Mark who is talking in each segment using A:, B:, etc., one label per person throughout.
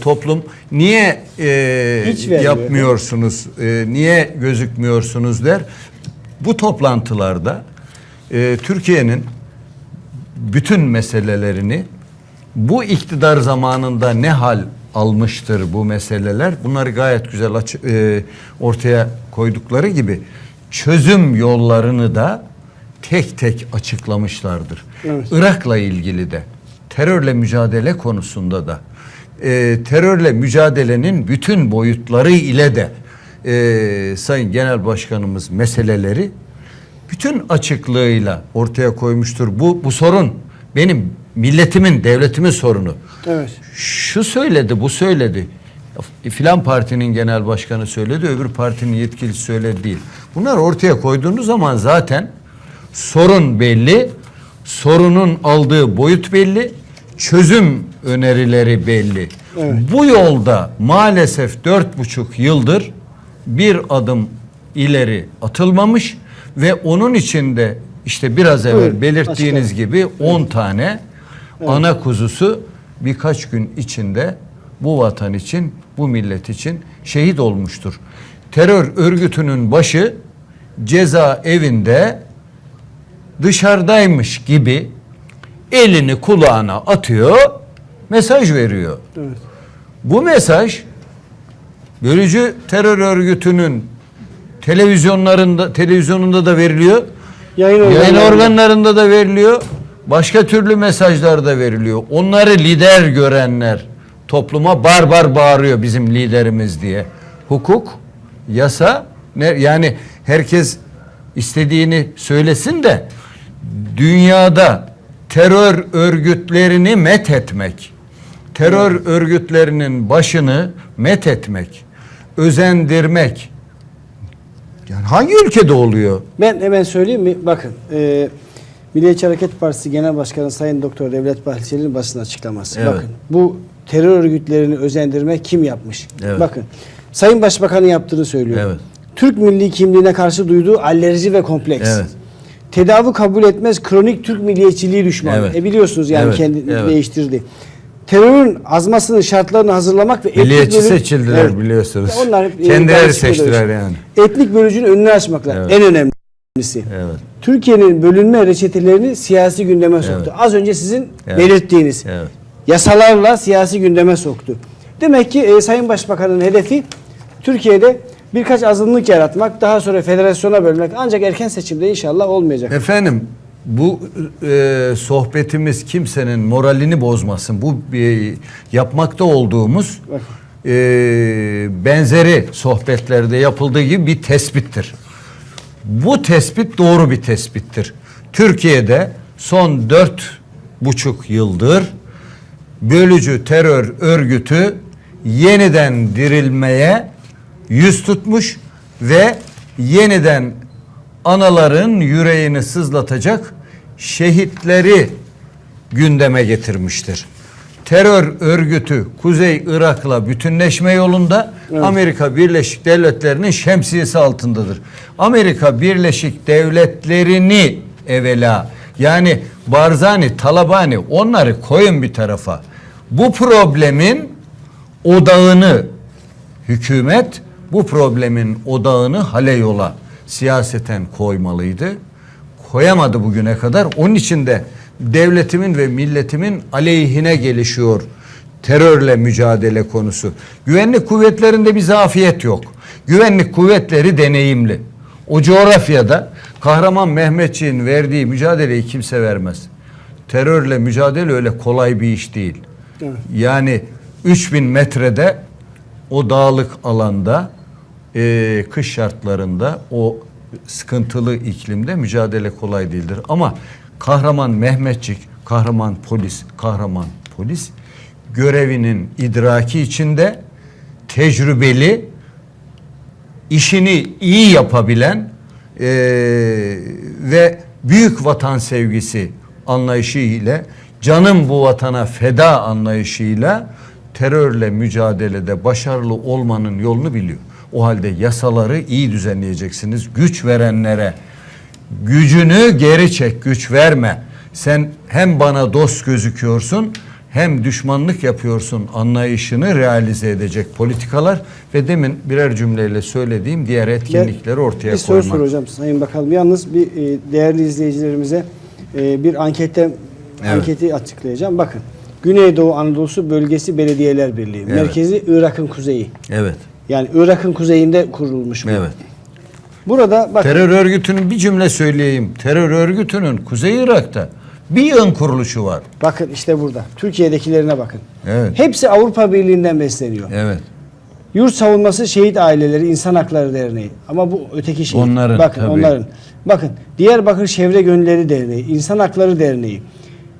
A: Toplum niye e,
B: Hiç vermiyor.
A: yapmıyorsunuz, e, niye gözükmüyorsunuz der. Bu toplantılarda e, Türkiye'nin bütün meselelerini bu iktidar zamanında ne hal almıştır bu meseleler bunları gayet güzel açı- e, ortaya koydukları gibi çözüm yollarını da tek tek açıklamışlardır.
B: Evet.
A: Irak'la ilgili de terörle mücadele konusunda da e, terörle mücadelenin bütün boyutları ile de e, Sayın Genel Başkanımız meseleleri bütün açıklığıyla ortaya koymuştur. Bu bu sorun benim milletimin, devletimin sorunu.
B: Evet.
A: Şu söyledi, bu söyledi. Filan partinin genel başkanı söyledi, öbür partinin yetkilisi söyledi değil. Bunlar ortaya koyduğunuz zaman zaten sorun belli, sorunun aldığı boyut belli, çözüm önerileri belli.
B: Evet.
A: Bu yolda maalesef dört buçuk yıldır bir adım ileri atılmamış ve onun içinde işte biraz evvel
B: Buyurun,
A: belirttiğiniz
B: açıklayın.
A: gibi 10 tane ana kuzusu birkaç gün içinde bu vatan için, bu millet için şehit olmuştur. Terör örgütünün başı ceza evinde dışarıdaymış gibi elini kulağına atıyor, mesaj veriyor.
B: Evet.
A: Bu mesaj bölücü terör örgütünün televizyonlarında televizyonunda da veriliyor.
B: Yayın
A: Yayın
B: organları-
A: organlarında da veriliyor. Başka türlü mesajlar da veriliyor. Onları lider görenler topluma barbar bağırıyor bizim liderimiz diye. Hukuk, yasa yani herkes istediğini söylesin de dünyada terör örgütlerini met etmek, terör örgütlerinin başını met etmek, özendirmek yani hangi ülkede oluyor?
B: Ben hemen söyleyeyim mi? Bakın. E, Milliyetçi Hareket Partisi Genel Başkanı Sayın Doktor Devlet Bahçeli'nin basın açıklaması.
A: Evet.
B: Bakın. Bu terör örgütlerini özendirme kim yapmış?
A: Evet.
B: Bakın. Sayın Başbakan'ın yaptığını söylüyor.
A: Evet.
B: Türk milli kimliğine karşı duyduğu alerji ve kompleks.
A: Evet.
B: Tedavi kabul etmez kronik Türk milliyetçiliği düşmanı.
A: Evet.
B: E biliyorsunuz yani
A: Evet,
B: kendini
A: evet.
B: değiştirdi. Terörün azmasının şartlarını hazırlamak ve etnik
A: Milliyetçi
B: bölü-
A: seçildiler
B: Evet.
A: biliyorsunuz.
B: Onlar hep, e,
A: Kendileri seçtiler yani.
B: Etnik bölücünün önünü açmakla
A: Evet.
B: en önemlisi.
A: Evet.
B: Türkiye'nin bölünme reçetelerini siyasi gündeme soktu.
A: Evet.
B: Az önce sizin
A: Evet.
B: belirttiğiniz
A: Evet.
B: yasalarla siyasi gündeme soktu. Demek ki e, Sayın Başbakan'ın hedefi Türkiye'de birkaç azınlık yaratmak, daha sonra federasyona bölmek ancak erken seçimde inşallah olmayacak.
A: Efendim bu e, sohbetimiz kimsenin moralini bozmasın. Bu e, yapmakta olduğumuz e, benzeri sohbetlerde yapıldığı gibi bir tespittir. Bu tespit doğru bir tespittir. Türkiye'de son dört buçuk yıldır bölücü terör örgütü yeniden dirilmeye yüz tutmuş ve yeniden anaların yüreğini sızlatacak şehitleri gündeme getirmiştir. Terör örgütü Kuzey Irak'la bütünleşme yolunda Amerika Birleşik Devletleri'nin şemsiyesi altındadır. Amerika Birleşik Devletleri'ni evvela yani Barzani, Talabani onları koyun bir tarafa. Bu problemin odağını hükümet bu problemin odağını hale yola siyaseten koymalıydı. Koyamadı bugüne kadar. Onun için de devletimin ve milletimin aleyhine gelişiyor terörle mücadele konusu. Güvenlik kuvvetlerinde bir zafiyet yok. Güvenlik kuvvetleri deneyimli. O coğrafyada kahraman Mehmetçiğin verdiği mücadeleyi kimse vermez. Terörle mücadele öyle kolay bir iş değil.
B: Evet.
A: Yani 3000 metrede o dağlık alanda e, kış şartlarında o sıkıntılı iklimde mücadele kolay değildir. Ama kahraman Mehmetçik, kahraman polis, kahraman polis görevinin idraki içinde tecrübeli, işini iyi yapabilen e, ve büyük vatan sevgisi anlayışı ile canım bu vatana feda anlayışıyla terörle mücadelede başarılı olmanın yolunu biliyor. O halde yasaları iyi düzenleyeceksiniz. Güç verenlere gücünü geri çek, güç verme. Sen hem bana dost gözüküyorsun hem düşmanlık yapıyorsun anlayışını realize edecek politikalar ve demin birer cümleyle söylediğim diğer etkinlikleri ortaya
B: bir soru
A: koymak.
B: soracağım Sayın Bakalım. Yalnız bir e, değerli izleyicilerimize e, bir ankette
A: Evet.
B: anketi açıklayacağım. Bakın. Güneydoğu Anadolu'su Bölgesi Belediyeler Birliği.
A: Evet.
B: Merkezi Irak'ın kuzeyi.
A: Evet.
B: Yani Irak'ın kuzeyinde kurulmuş bu.
A: Evet.
B: Burada bakın
A: Terör örgütünün bir cümle söyleyeyim. Terör örgütünün Kuzey Irak'ta bir yığın kuruluşu var.
B: bakın işte burada. Türkiye'dekilerine bakın.
A: Evet.
B: Hepsi Avrupa Birliği'nden besleniyor.
A: Evet.
B: Yurt Savunması Şehit Aileleri İnsan Hakları Derneği. Ama bu öteki şey.
A: Onların,
B: Bakın
A: tabii.
B: onların. Bakın Diyarbakır Çevre Gönülleri Derneği, İnsan Hakları Derneği.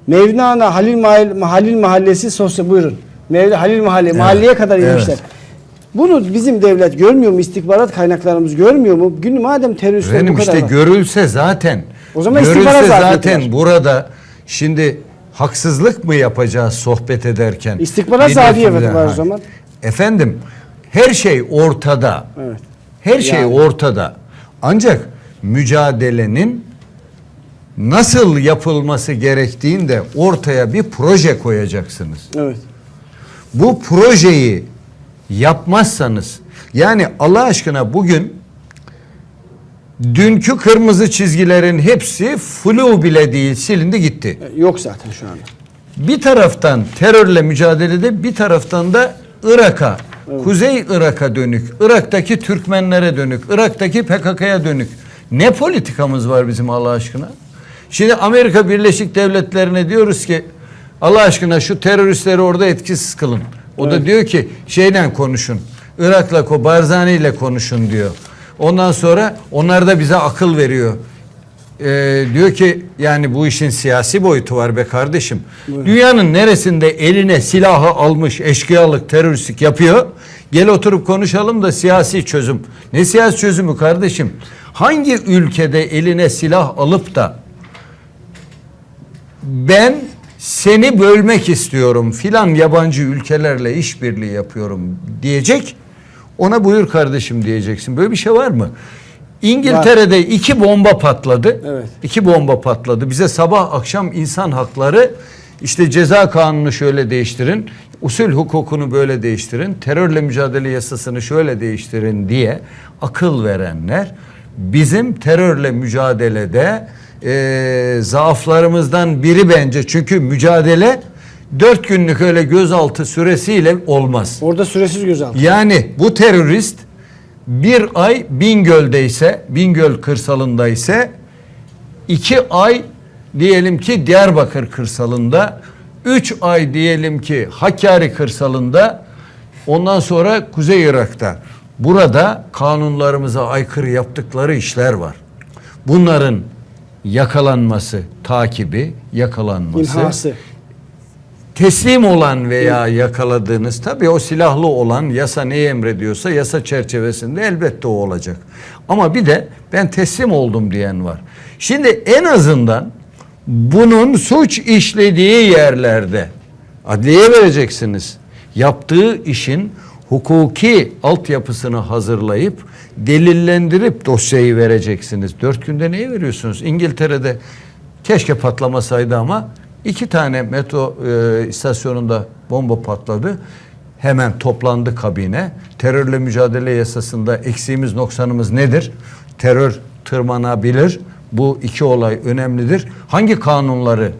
B: Mevlana Halil, Mahall Halil Mahallesi Sosyal buyurun. Mevla Halil Mahalle mahalleye kadar
A: evet.
B: inmişler. Bunu bizim devlet görmüyor mu? İstihbarat kaynaklarımız görmüyor mu? Gün madem teröristler
A: Benim
B: bu kadar
A: işte
B: var.
A: görülse zaten
B: O zaman
A: görülse zaten
B: var.
A: burada şimdi haksızlık mı yapacağız sohbet ederken?
B: İstihbarat zafiyeti var o
A: Ha.
B: zaman.
A: Efendim her şey ortada.
B: Evet.
A: Her şey
B: Yani.
A: ortada. Ancak mücadelenin nasıl yapılması gerektiğinde ortaya bir proje koyacaksınız.
B: Evet.
A: Bu projeyi yapmazsanız yani Allah aşkına bugün dünkü kırmızı çizgilerin hepsi flu bile değil silindi gitti.
B: Yok zaten şu anda.
A: Bir taraftan terörle mücadelede bir taraftan da Irak'a, Kuzey Irak'a dönük, Irak'taki Türkmenlere dönük, Irak'taki PKK'ya dönük. Ne politikamız var bizim Allah aşkına? Şimdi Amerika Birleşik Devletleri'ne diyoruz ki Allah aşkına şu teröristleri orada etkisiz kılın. O da diyor ki şeyle konuşun. Irak'la ko Barzani ile konuşun diyor. Ondan sonra onlar da bize akıl veriyor. Ee, diyor ki yani bu işin siyasi boyutu var be kardeşim. Dünyanın neresinde eline silahı almış eşkıyalık teröristlik yapıyor? Gel oturup konuşalım da siyasi çözüm. Ne siyasi çözümü kardeşim? Hangi ülkede eline silah alıp da ben seni bölmek istiyorum filan yabancı ülkelerle işbirliği yapıyorum diyecek. Ona buyur kardeşim diyeceksin. Böyle bir şey var mı? İngiltere'de iki bomba patladı.
B: Evet.
A: İki bomba patladı. Bize sabah akşam insan hakları işte ceza kanunu şöyle değiştirin. Usul hukukunu böyle değiştirin. Terörle mücadele yasasını şöyle değiştirin diye akıl verenler bizim terörle mücadelede e, zaaflarımızdan biri bence. Çünkü mücadele dört günlük öyle gözaltı süresiyle olmaz.
B: Orada süresiz gözaltı.
A: Yani bu terörist bir ay Bingöl'deyse, Bingöl kırsalında ise iki ay diyelim ki Diyarbakır kırsalında, üç ay diyelim ki Hakkari kırsalında, ondan sonra Kuzey Irak'ta. Burada kanunlarımıza aykırı yaptıkları işler var. Bunların yakalanması, takibi, yakalanması
B: İmhası.
A: teslim olan veya yakaladığınız tabii o silahlı olan yasa neyi emrediyorsa yasa çerçevesinde elbette o olacak. Ama bir de ben teslim oldum diyen var. Şimdi en azından bunun suç işlediği yerlerde adliyeye vereceksiniz. Yaptığı işin hukuki altyapısını hazırlayıp delillendirip dosyayı vereceksiniz. Dört günde neye veriyorsunuz? İngiltere'de keşke patlamasaydı ama iki tane metro e, istasyonunda bomba patladı. Hemen toplandı kabine. Terörle mücadele yasasında eksiğimiz noksanımız nedir? Terör tırmanabilir. Bu iki olay önemlidir. Hangi kanunları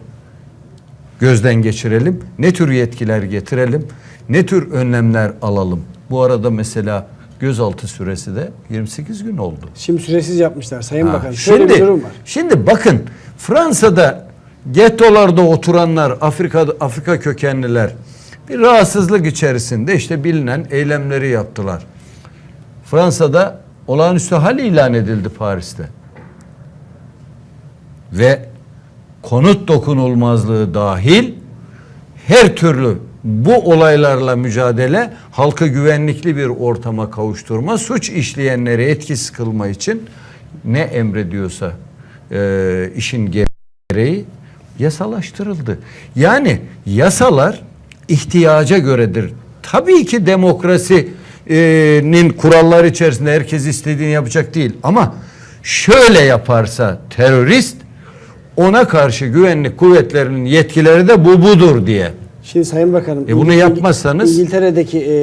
A: gözden geçirelim? Ne tür yetkiler getirelim? Ne tür önlemler alalım? Bu arada mesela gözaltı süresi de 28 gün oldu.
B: Şimdi süresiz yapmışlar Sayın
A: Ha,
B: Bakan. Şöyle
A: Şimdi,
B: bir durum var.
A: şimdi bakın Fransa'da gettolarda oturanlar Afrika Afrika kökenliler bir rahatsızlık içerisinde işte bilinen eylemleri yaptılar. Fransa'da olağanüstü hal ilan edildi Paris'te. Ve konut dokunulmazlığı dahil her türlü bu olaylarla mücadele halkı güvenlikli bir ortama kavuşturma, suç işleyenleri etkisiz kılma için ne emrediyorsa e, işin gereği yasalaştırıldı. Yani yasalar ihtiyaca göredir. Tabii ki demokrasinin kuralları içerisinde herkes istediğini yapacak değil ama şöyle yaparsa terörist ona karşı güvenlik kuvvetlerinin yetkileri de bu budur diye.
B: Şimdi Sayın Bakanım.
A: E bunu
B: İngil-
A: yapmazsanız-
B: İngiltere'deki e,